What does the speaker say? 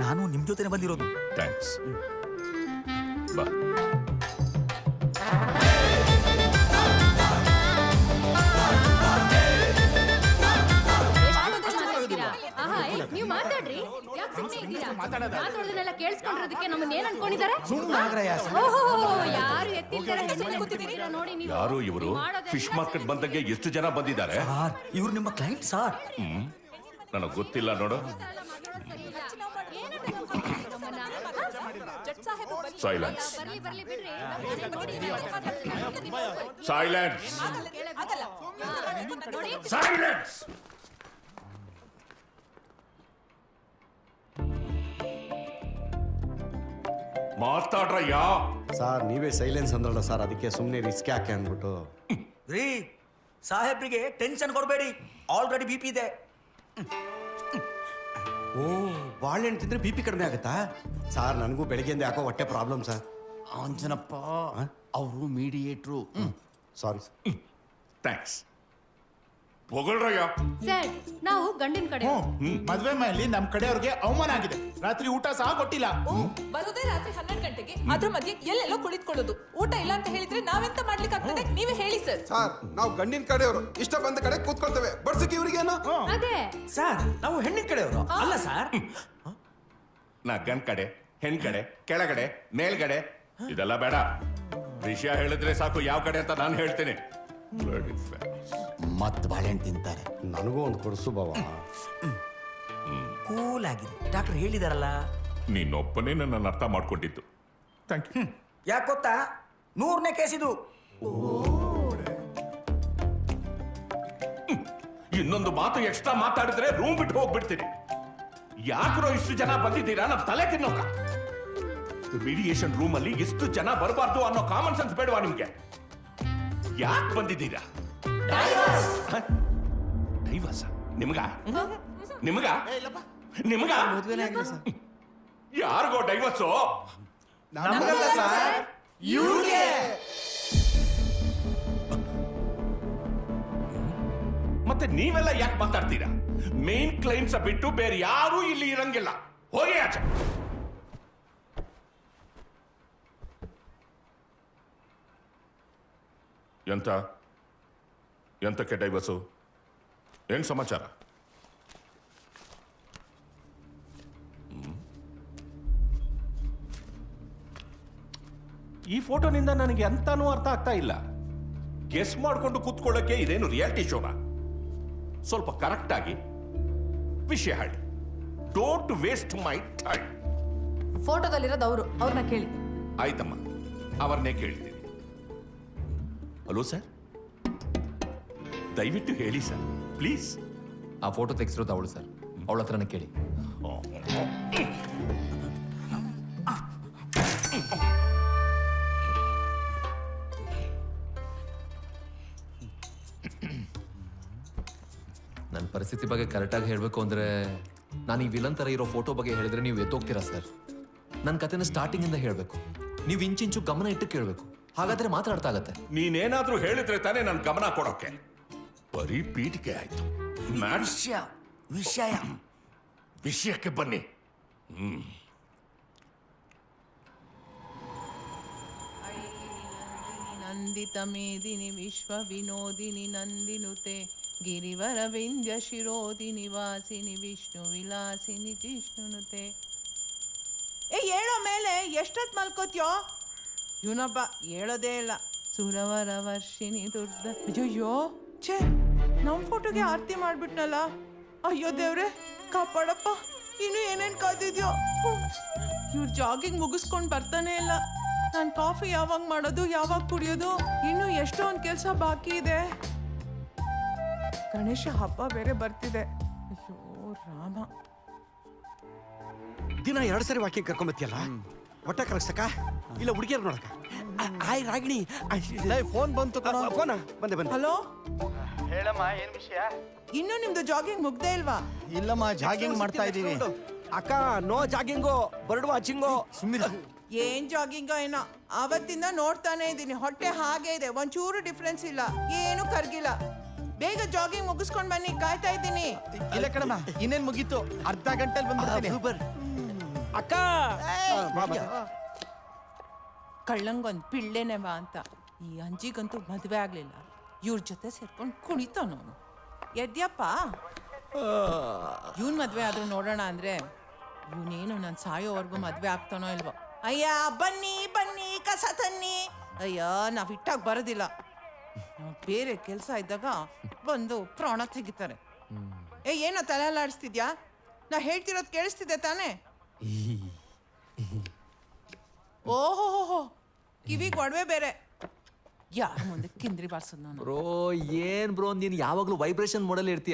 ನಾನು ನಿಮ್ ಜೊತೆನೆ ಬಂದಿರೋದು. ಥ್ಯಾಂಕ್ಸ್ ಬಾ. ಆಹಾ, ಏ, ನೀವ್ ಮಾತಾಡ್ರಿ ಯಾಕ್ ಸುಮ್ನೆ ಇದ್ದೀರಾ? ಮಾತಾಡೋದನ್ನೆಲ್ಲ ಕೇಳಿಸ್ಕೊಂಡಿರೋದಕ್ಕೆ ನಮ್ಮನ್ನ ಏನ್ ಅನ್ಕೊಂಡಿದ್ದಾರೆ ಓಹೋ, ಯಾರು ಎತ್ತಿಲ್ದಾರ ಹೆಸರು ಕೂತಿದ್ದೀರಾ ನೋಡಿ ನೀವು ಯಾರು ಇವರು? ನೀವು ಮಾಡೋದೆಲ್ಲ ಫಿಶ್ ಮಾರ್ಕೆಟ್ ಬಂದಂಗೆ ಎಷ್ಟು ಜನ ಬಂದಿದ್ದಾರೆ? ಸಾರ್ ಇವ್ರು ನಿಮ್ಮ ಕ್ಲೈಂಟ್ ಸಾರ್. ನನಗೆ ಗೊತ್ತಿಲ್ಲ ನೋಡು. ಸೈಲೆನ್ಸ್ ನೋಡಿ ಸೈಲೆನ್ಸ್ ಮಾತಾಡ್ರಯ್ಯ? ಸರ್ ನೀವೇ ಸೈಲೆನ್ಸ್ ಅಂದ್ರಲ್ಲ ಸರ್ ಅದಕ್ಕೆ ಸುಮ್ಮನೆ ರಿಸ್ಕ್ ಯಾಕೆ ಅಂದ್ಬಿಟ್ಟು? ರೀ ಸಾಹೇಬ್ರಿಗೆ ಟೆನ್ಷನ್ ಕೊಡಬೇಡಿ. ಆಲ್ರೆಡಿ ಬಿ ಪಿ ಇದೆ. ಓ ಬಾಳೆಹಣ್ಣು ತಿಂದ್ರೆ ಬಿ ಪಿ ಕಡಿಮೆ ಆಗುತ್ತಾ ಸರ್ ನನಗೂ ಬೆಳಗ್ಗೆಯಿಂದ ಯಾಕೋ ಹೊಟ್ಟೆ ಪ್ರಾಬ್ಲಮ್ ಸರ್ ಅಂಜನಪ್ಪ ಅವರು ಮೀಡಿಯೇಟ್ರು ಸಾರಿ ಥ್ಯಾಂಕ್ಸ್ ಹೊಗಳ್ರಯ್ಯ. ಸರ್ ನಾವು ಗಂಡಿನ ಕಡೆ. ಮದ್ವೆ ಮನೆಯಲ್ಲಿ ನಮ್ ಕಡೆಯವ್ರಿಗೆ ಅವಮಾನ ಆಗಿದೆ. ರಾತ್ರಿ ಊಟ ಸಹ ಕೊಟ್ಟಿಲ್ಲ. ಬರೋದೇ ರಾತ್ರಿ ಹನ್ನೆರಡು ಗಂಟೆಗೆ. ಅದ್ರ ಮಧ್ಯೆ ಎಲ್ಲೆಲ್ಲೋ ಕುಳಿತುಕೊಳ್ಳೋದು. ಊಟ ಇಲ್ಲ ಅಂತ ಹೇಳಿದ್ರೆ ನಾವೆಂತ ಮಾಡ್ಲಿಕ್ಕೆ ಆಗ್ತದೆ? ನೀವೇ ಹೇಳಿ ಸರ್. ಸರ್ ನಾವು ಗಂಡಿನ ಕಡೆಯವರು. ಇಷ್ಟ ಬಂದ ಕಡೆ ಕೂತ್ಕೊಳ್ತೇವೆ. ಬಡ್ಸಕ್ಕೆ ಇವ್ರಿಗೇನು? ಅದೇ. ಸರ್ ನಾವು ಹೆಣ್ಣಿನ ಕಡೆಯವರು. ಅಲ್ಲ ಸರ್. ನಾ ಗಂಡ್ ಕಡೆ ಹೆಣ್ ಕಡೆ ಕೆಳಗಡೆ ಮೇಲ್ಗಡೆ. ಇದೆಲ್ಲ ಬೇಡ. ವಿಷಯ ಹೇಳಿದ್ರೆ ಸಾಕು. ಯಾವ ಕಡೆ ಅಂತ ನಾನು ಹೇಳ್ತೀನಿ. Bloody fellows. ಮತ್ ಬಾಳೆಹಣ್ಣು ತಿಂತಾರೆ. ನನಗೂ ಒಂದು ಕೊಡಿಸು ಬಾವ. ಕೂಲ್ ಆಗಿದೆ ಡಾಕ್ಟರ್ ಹೇಳಿದಾರಲ್ಲ? ನೀನೊಬ್ಬನೇ ನನ್ನ ಅರ್ಥ ಮಾಡ್ಕೊಂಡಿದ್ದು. ಥ್ಯಾಂಕ್ ಯು ಯಾಕೆ ಗೊತ್ತಾ? ನೂರನೇ ಕೇಸಿದು. ಇದು ಇನ್ನೊಂದು ಮಾತು ಎಕ್ಸ್ಟ್ರಾ ಮಾತಾಡಿದ್ರೆ ರೂಮ್ ಬಿಟ್ಟು ಹೋಗ್ಬಿಡ್ತೀನಿ. ಯಾಕ್ರೋ ಇಷ್ಟು ಜನ ಬಂದಿದ್ದೀರಾ? ನಮ್ಮ ತಲೆ ತಿನ್ನೋಕ. ಮೀಡಿಯೇಷನ್ ರೂಮ್ ಅಲ್ಲಿ ಎಷ್ಟು ಜನ ಬರಬಾರ್ದು ಅನ್ನೋ ಕಾಮನ್ ಸೆನ್ಸ್ ಬೇಡವಾ ನಿಮ್ಗೆ? ಯಾಕೆ ಬಂದಿದ್ದೀರಾ? ದೈವಾಸ ನಿಮಗ? ನಿಮ್ಗ? ನಿಮ್ಗ? ಸರ್. ಯಾರಿಗೋ ಡೈವರ್ಸು ಮತ್ತೆ ನೀವೆಲ್ಲ ಯಾಕೆ ಮಾತಾಡ್ತೀರಾ? ಮೇನ್ ಕ್ಲೈಂಟ್ಸ್ ಬಿಟ್ಟು ಬೇರೆ ಯಾರೂ ಇಲ್ಲಿ ಇರಂಗಿಲ್ಲ. ಹೋಗಿ ಆಚೆ. ಎಂತ? ಎಂತಕ್ಕೆ ಡೈವರ್ಸು? ಏನ್ ಸಮಾಚಾರ? ಈ ಫೋಟೋನಿಂದ ನನಗೆ ಎಂತಾನೂ ಅರ್ಥ ಆಗ್ತಾ ಇಲ್ಲ. ಗೆಸ್ ಮಾಡ್ಕೊಂಡು ಕೂತ್ಕೊಳ್ಳೋಕ್ಕೆ ಇದೇನು ರಿಯಾಲಿಟಿ ಶೋನಾ ಸ್ವಲ್ಪ ಕರೆಕ್ಟ್ ಆಗಿ ವಿಷಯ ಹೇಳಿ. ಡೋಂಟ್ ವೇಸ್ಟ್ ಮೈ ಟೈಮ್ ಫೋಟೋದಲ್ಲಿರೋದು ಅವರು ಅವ್ರನ್ನ ಕೇಳಿ. ಆಯ್ತಮ್ಮ ಅವರನ್ನೇ ಕೇಳ್ತೀನಿ ಹಲೋ ಸರ್ ದಯವಿಟ್ಟು ಹೇಳಿ ಸರ್ ಪ್ಲೀಸ್ ಆ ಫೋಟೋ ತೆಗೆಸಿರೋದು ಅವಳು ಸರ್ ಅವಳ ಹತ್ರನೇ ಕೇಳಿ. ನನ್ನ ಪರಿಸ್ಥಿತಿ ಬಗ್ಗೆ ಕರೆಕ್ಟಾಗಿ ಹೇಳಬೇಕು ಅಂದರೆ, ನಾನು ಈ ವಿಲನ್ ಥರ ಇರೋ ಫೋಟೋ ಬಗ್ಗೆ ಹೇಳಿದ್ರೆ ನೀವು ಎತ್ತೋಗ್ತೀರಾ ಸರ್ ನನ್ನ ಕಥೆನ ಸ್ಟಾರ್ಟಿಂಗಿಂದ ಹೇಳಬೇಕು. ನೀವು ಇಂಚಿಂಚು ಗಮನ ಇಟ್ಟು ಕೇಳಬೇಕು. ಹಾಗಾದ್ರೆ ಮಾತಾಡ್ತಾ ಆಗತ್ತೆ. ನೀನೇನಾದ್ರೂ ಹೇಳಿದ್ರೆ ತಾನೇ ನನ್ ಗಮನ ಕೊಡೋಕೆ. ಬರೀ ಪೀಠಿಕೆ ಆಯ್ತು. ಮ್ಯಾಡ್ಸ್ ವಿಷಯ ವಿಷಯ. ವಿಷಯಕ್ಕೆ ಬನ್ನಿ. ನಂದಿತ ಮೇದಿನಿ ವಿಶ್ವ ವಿನೋದಿನಿ ನಂದಿನುತೆ ಗಿರಿವರ ವಿಂಧ್ಯ ಶಿರೋದಿನಿ ವಾಸಿನಿ ವಿಷ್ಣು ವಿಲಾಸಿನಿ ಜಿಷ್ಣುನುತೆ ಏ ಹೇಳೋ ಮೇಲೆ ಎಷ್ಟೊತ್ತು ಮಲ್ಕೋತ್ಯೋ? ಇವನೊಬ್ಬ ಹೇಳೋದೇ ಇಲ್ಲ. ಸುರವರ ವರ್ಷಿಣಿ ದುರ್ದ ಅಯ್ಯೋಯ್ಯೋ ಛೇ ನಮ್ಮ ಫೋಟೋಗೆ ಆರತಿ ಮಾಡಿಬಿಟ್ನಲ್ಲ. ಅಯ್ಯೋ ದೇವ್ರೆ ಕಾಪಾಡಪ್ಪ ಇನ್ನು ಏನೇನು ಕಾದಿದ್ಯೋ ಇವ್ರು ಜಾಗಿಂಗ್ ಮುಗಿಸ್ಕೊಂಡು ಬರ್ತಾನೆ ಇಲ್ಲ. ನಾನು ಕಾಫಿ ಯಾವಾಗ ಮಾಡೋದು ಯಾವಾಗ ಕುಡಿಯೋದು ಇನ್ನು ಎಷ್ಟೊಂದು ಕೆಲಸ ಬಾಕಿ ಇದೆ. ಗಣೇಶ ಹಬ್ಬ ಬೇರೆ ಬರ್ತಿದೆ. ಅಯ್ಯೋ ರಾಮ. ದಿನ ಎರಡು ಸರಿ ವಾಕಿಂಗ್ ಕರ್ಕೊಂಬತ್ತಿಯಲ್ಲ ಹೊಟ್ಟೆ ಕರಗ್ಸಕ ಇಲ್ಲ ಹುಡುಗಿಯರ್ ನೋಡಕ ಆಯ್ ರಾಗಿಣಿ. ಫೋನ್ ಬಂತು ಫೋನ ಬಂದೆ ಬಂದೆ. ಹಲೋ? ಹೇಳಮ್ಮ ಏನ್ ವಿಷಯ? ಇನ್ನು ನಿಮ್ದು ಜಾಗಿಂಗ್ ಮುಗ್ದೇ ಇಲ್ವಾ? ಇಲ್ಲಮ್ಮ ಜಾಗಿಂಗ್ ಮಾಡ್ತಾ ಇದೀವಿ ಅಕ್ಕ ನೋ ಜಾಗಿಂಗು ಬರ್ಡ್ ವಾಚಿಂಗೋ ಸುಮ್ಮನೆ ಏನ್ ಜಾಗಿಂಗೋ ಏನೋ. ಅವತ್ತಿಂದ ನೋಡ್ತಾನೆ ಇದ್ದೀನಿ. ಹೊಟ್ಟೆ ಹಾಗೆ ಇದೆ. ಒಂಚೂರು ಡಿಫ್ರೆನ್ಸ್ ಇಲ್ಲ. ಏನು ಕರ್ಗಿಲ್ಲ. ಬೇಗ ಜಾಗಿಂಗ್ ಮುಗಿಸ್ಕೊಂಡ್ ಬನ್ನಿ. ಕಾಯ್ತಾ ಇದ್ದೀನಿ. ಇಲ್ಲ ಕಣಮ್ಮ ಇನ್ನೇನ್ ಮುಗೀತು? ಅರ್ಧ ಗಂಟೆಲಿ ಬಂದ್ಬಿಡ್ತೀನಿ. ಅಕ್ಕ! ಕಳ್ಳಂಗೊಂದ್ ಪಿಳ್ಳೆನೆ ಬಾ ಅಂತ. ಈ ಅಂಜಿಗಂತೂ ಮದುವೆ ಆಗ್ಲಿಲ್ಲ. ಇವ್ರ ಜೊತೆ ಸೇರ್ಕೊಂಡು ಕುಣಿತಾನವನು ಎದ್ಯಪ್ಪ ಇವನ್ ಮದ್ವೆ ಆದ್ರೂ ನೋಡೋಣ ಅಂದ್ರೆ ಇವನೇನು ನಾನು ಸಾಯೋವರೆಗೂ ಮದ್ವೆ ಆಗ್ತಾನೋ ಇಲ್ವೋ. ಅಯ್ಯ ಬನ್ನಿ ಬನ್ನಿ ಕಸ ತನ್ನಿ. ಅಯ್ಯ ನಾವ್ ಇಟ್ಟಾಗ ಬರೋದಿಲ್ಲ. ಬೇರೆ ಕೆಲಸ ಇದ್ದಾಗ ಬಂದು ಪ್ರಾಣ ತೆಗಿತಾರೆ. ಏ ಏನೋ ತಲೆ ಆಡಿಸ್ತಿದ್ಯಾ ನಾ ಹೇಳ್ತಿರೋದು ಕೇಳಿಸ್ತಿದ್ದೆ ತಾನೇ? ಓಹೋ ಕಿವಿಗೆ ಒಡವೆ ಬೇರೆ. ಯಾರ ಮುಂದೆ ಕಿಂದ್ರಿ ಬಾರ್ಸದ್ ನಾನು? ಬ್ರೋ, ಏನ್ ಬ್ರೋ, ನೀನು ಯಾವಾಗ್ಲೂ ವೈಬ್ರೇಷನ್ ಮಾಡಲ್ ಇರ್ತೀಯ?